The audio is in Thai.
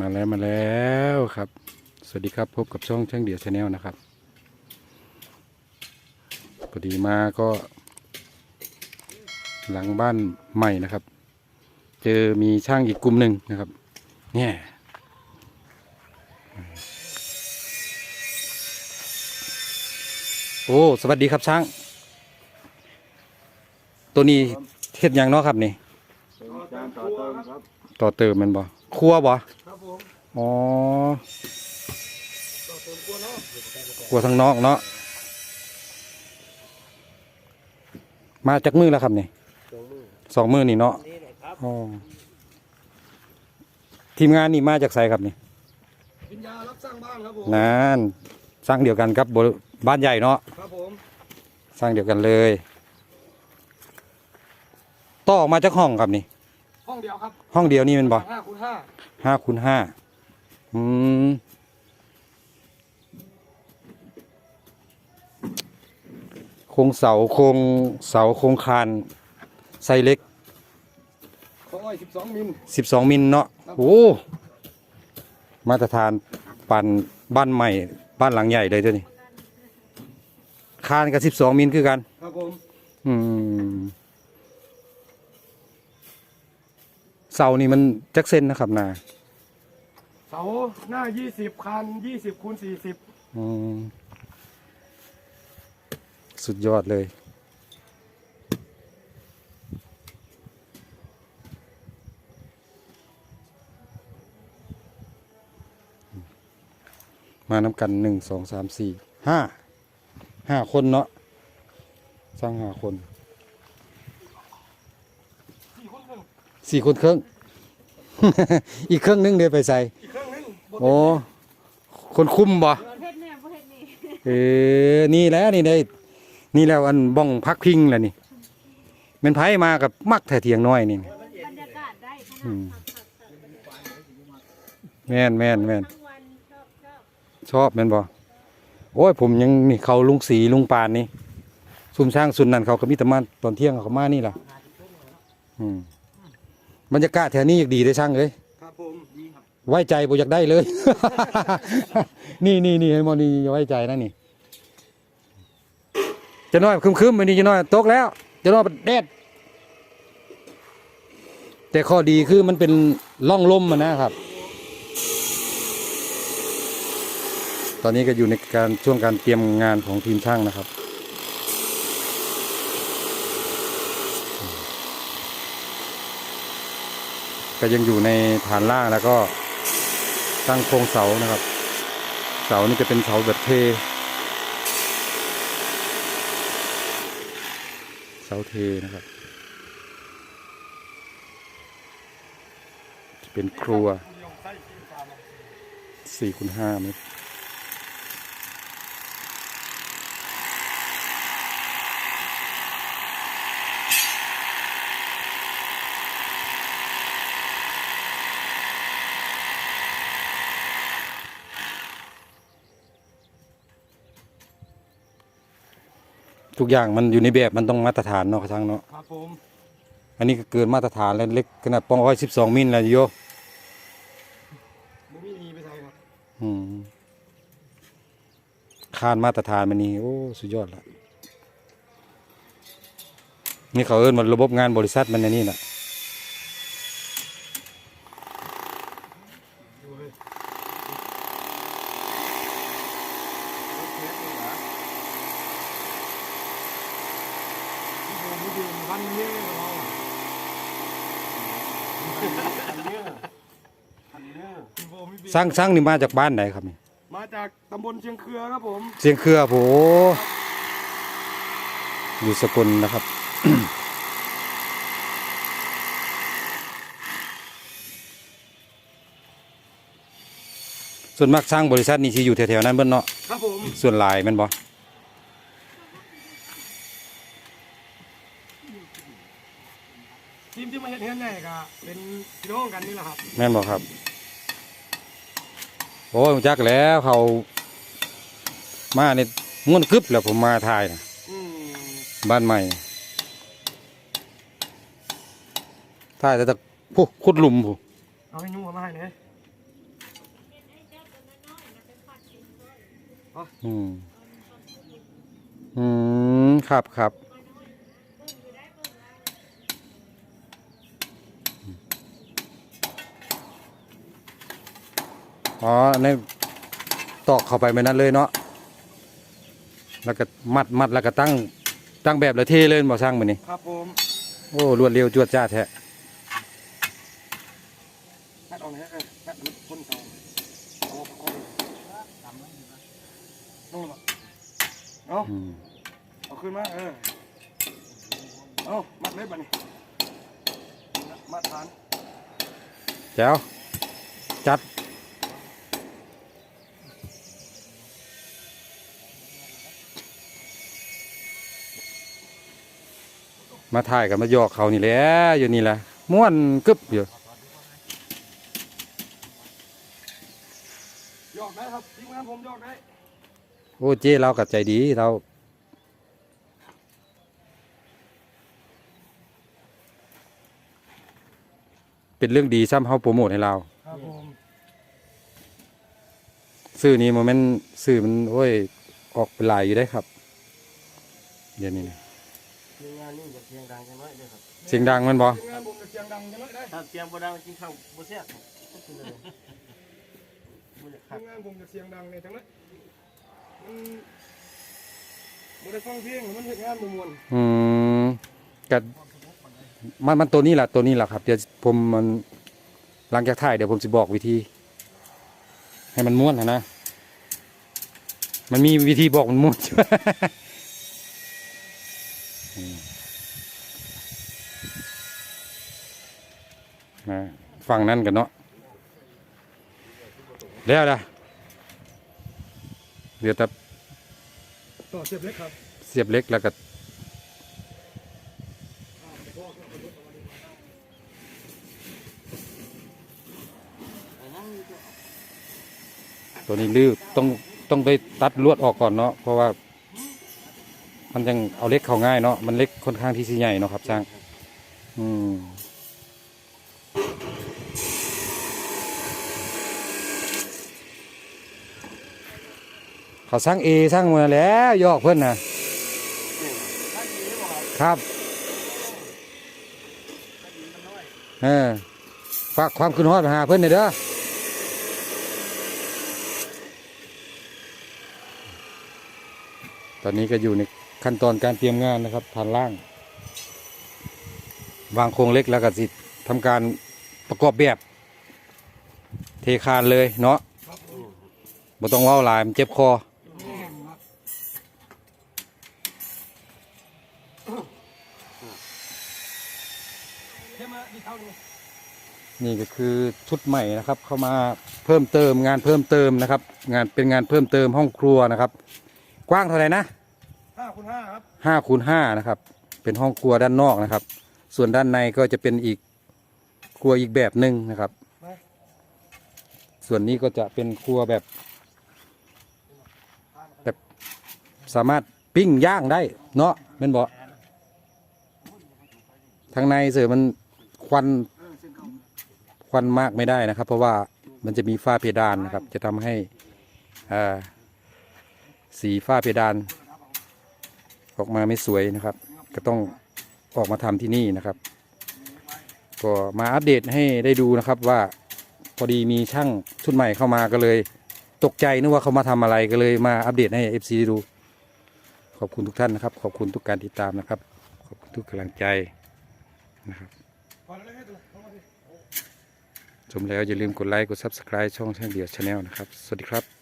มาแล้วมาแล้วครับ สวัสดีครับพบกับช่องช่างเดียวชาแนลนะครับพอดีมาก็ หลังบ้านใหม่นะครับ เจอมีช่างอีกกลุ่มหนึ่งนะครับ เนี่ยโอ้สวัสดีครับช่าง ตัวนี้เฮ็ดหยังเนาะครับนี่เป็นการต่อเติมครับต่อเติมแมันบ่ครัวบ่ครับผม อ๋อต่อเติมกลัวเนาะครัวทางนอกเนาะ มาจากมือแล้วครับนี่ตรงมือสองมือนี่เนาะนี่แหละครับอ๋อทีมงานนี่มาจากไสครับนี่วิญญารับสร้างบ้านครับผมนานสร้างเดียวกันครับบบ้านใหญ่เนาะครับผมสร้างเดียวกันเลย ต่อออกมาจากห้องครับนี่ ห้องเดียวครับ ห้องเดียวนี่แมันบ่ห้าคูณห้าห้าคูณห้า อืมโครงเสาโครงเสาโครงคานไซส์เล็กสองร้อยสิบสองมิลสิบสองมิลเนาะครับโอ้มาตรฐานปันบ้านใหม่ บ้านหลังใหญ่เลยตัวนี้คานกับสิบสองมิลคือกัน ครับผม อืมเสานี่มันจักเส้นนะครับนา เสาหน้ายี่สิบคันยี่สิบคูณสี่สิบอืมสุดยอดเลย มาน้ำกันหนึ่งสองสามสี่ห้าห้าคนเนาะสร้างห้าคนสี่คนครึ่งสี่ครึ่งอีกเครื่องนึงเดี๋ยวไปใส่ โอ้คนคุมบ่เฮ็ดแน่บ่เฮ็ดนี่เออนี่แหล้วนี่ได้ นี่แล้วอันบ้องพักพิงแล้วนี่แมันไผมากับมักแต่เทียงน้อยนี่ บรรยากาศได้ขอืนาดมพักแม่นแม่นแม่น ทั้งวันชอบชอบชอบแม่นบ่โอ้ยผมยังนี่เขาลุงสีลุงปานนี่ซุมช่างสุนนั่นเขาก็มีแต่มาตอนเที่ยงเขามานี่ล่ะอืมบรรยากาศแถวนี้อยากดีได้อช่างเลยครับผมดีครับ ไว้ใจบ่อยากได้เลย นี่นี่นี่ให้มอนี่ไว้ใจนะนี่จะน้อยคึมๆไปนี่จะน้อยตกแล้ว จะน้อยแดดแต่ข้อดีคือมันเป็นร่องลมมันนะครับ ตอนนี้ก็อยู่ในการช่วงการเตรียมงานของทีมช่างนะครับก็ยังอยู่ในฐานล่างแล้วก็ ตั้งโครงเสานะครับ เสานี่จะเป็นเสาแบบเท เสาเทนะครับ จะเป็นครัวเดียวใส่สี่สามสี่คูณห้าเมตร ทุกอย่างมันอยู่ในแบบมันต้องมาตรฐานเนาะทางเนาะครับผมอันนี้ก็เกินมาตรฐานแล้วเล็กขนาดปองร้อยสิบสองมิลแล้วโยมุมีนีไปใส่ครับอืมคานมาตรฐานมันนี่โอ้สุดยอดละนี่เขาเอิ้นว่าระบบงานบริษัทมันอันนี่นะ ดูเลยที่ผมดูพัน เยอะกว่าเราอะพันเยอะพันเยอะคุณโบมีเบียร์สร้างสร้างนี่มาจากบ้านไหนครับนี่มาจากตำบลเชียงเครือครับผมเสียงเครือโหอยู่สกลนะครับ ส่วนมากสร้างบริษัทนี่ที่อยู่แถวๆนั้นเบิ้เนาะครับผม ส่วนหลายแมันบ่ อก็เป็นพี่น้องกันนี่แหละครับ แม่นบอกครับ โอ้ยผมจักแล้วเขามาเนี่ยงวนกึบแล้วผมมาถ่ายบ้านใหม่ถ่ายแต่ตะพุขุดหลุมผูเอาให้นุ่งมาให้เลยอืมอืมครับครับ อ๋ออันนี้ตอกเข้าไปไม่นั้นเลยเนาะแล้วก็มัดมัดแล้วก็ตั้งตั้งแบบแล้วเทเลยบ่สร้างมือนี่ครับผมโอ้รวดเร็วจวดจ้าดแท้แปดออกนะฮะเออแปดมันพ่นเตาเอาเอาเลยลงเลยเอาอืมเอาขึ้นมาเออเอามัดเลยบัดนี้มัดฐานแจ๋วจัด มาถ่ายกับมาหยอกเขานี่แหละอยู่นี่แหละม่วนกึบอยู่ยอกได้ครับทีมงานผมยอกได้โอ้เจ้เรากับใจดีเราเป็นเรื่องดีซ้ำเขาโปรโมทให้เราครับผมซื้อนี้โมเมนต์ซื้อมันโอ้ยออกเป็นลายอยู่ได้ครับ เดี๋ยวนี้นะ ทีมงานนี่จะเสียงดังกันไหมเด้อครับเสียงดังแมันบ่ทีมงานผมจะเสียงดังกันไหมได้ถ้าเสียงบ่ดังกินข้าวบ่แซ่บกินเลยบ่ได้ครัทีบมงานผมจะเสียงดังในทั้งนั้นมันมันได้ฟังเพลงมันเห็นงานมวนอืมกับมันมันตัวนี้แหละตัวนี้แหละครับเดี๋ยวผมมันหลังจากถ่ายเดี๋ยวผมจะบอกวิธี ให้มันม้วนนะนะ มันมีวิธีบอกมันม้วน ฟังนั่นกันเนาะแล้วนะเดี๋ยวแต่ต่อเสียบเล็กครับ เสียบเล็กแล้วก็ตัวนี้ลื้อต้องต้องไปตัดลวดออกก่อนเนาะเพราะว่า มันยังเอาเล็กเข้าง่ายเนาะมันเล็กค่อนข้างที่สิใหญ่เนาะครับช่าง อืม เขาสร้างเอสร้างมาแล้วยอกเพื่อนนะครับเออฝากความคืนฮอดมาหาเพื่อนหน่อยเด้อตอนนี้ก็อยู่ในขั้นตอนการเตรียมงานนะครับฐานล่าง วางโครงเล็กแล้วก็สิทำการประกอบแบบ เทคานเลยเนาะบ่ต้องเว้าหลายมันเจ็บคอ เข้มาดีเท่านี้ นี่ก็คือชุดใหม่นะครับ เข้ามาเพิ่มเติมงานเพิ่มเติมนะครับ งานเป็นงานเพิ่มเติมห้องครัวนะครับ กว้างเท่าไหร่นะห้าคูณห้าครับห้าคูณห้านะครับ เป็นห้องครัวด้านนอกนะครับ ส่วนด้านในก็จะเป็นอีกครัวอีกแบบหนึ่งนะครับ ส่วนนี้ก็จะเป็นครัวแบบแบบสามารถปิ้งย่างได้เนาะแม่นบอกทางในเสือมันควัน ควันมากไม่ได้นะครับ เพราะว่ามันจะมีฝ้าเพดานนะครับ จะทำให้สีฝ้าเพดาน ออกมาไม่สวยนะครับ ก็ต้องออกมาทำที่นี่นะครับ ก็มาอัปเดตให้ได้ดูนะครับว่าพอดีมีช่างชุดใหม่เข้ามาก็เลย ตกใจนึกว่าเขามาทำอะไรก็เลยมาอัปเดตให้ FC ดู ขอบคุณทุกท่านนะครับ ขอบคุณทุกการติดตามนะครับ ขอบคุณทุกกำลังใจนะครับ พอแล้วให้ตัวเข้ามาดิ ชมแล้วอย่าลืมกดไลค์กด Subscribe ช่องช่างเดียวชาแนลนะครับ สวัสดีครับ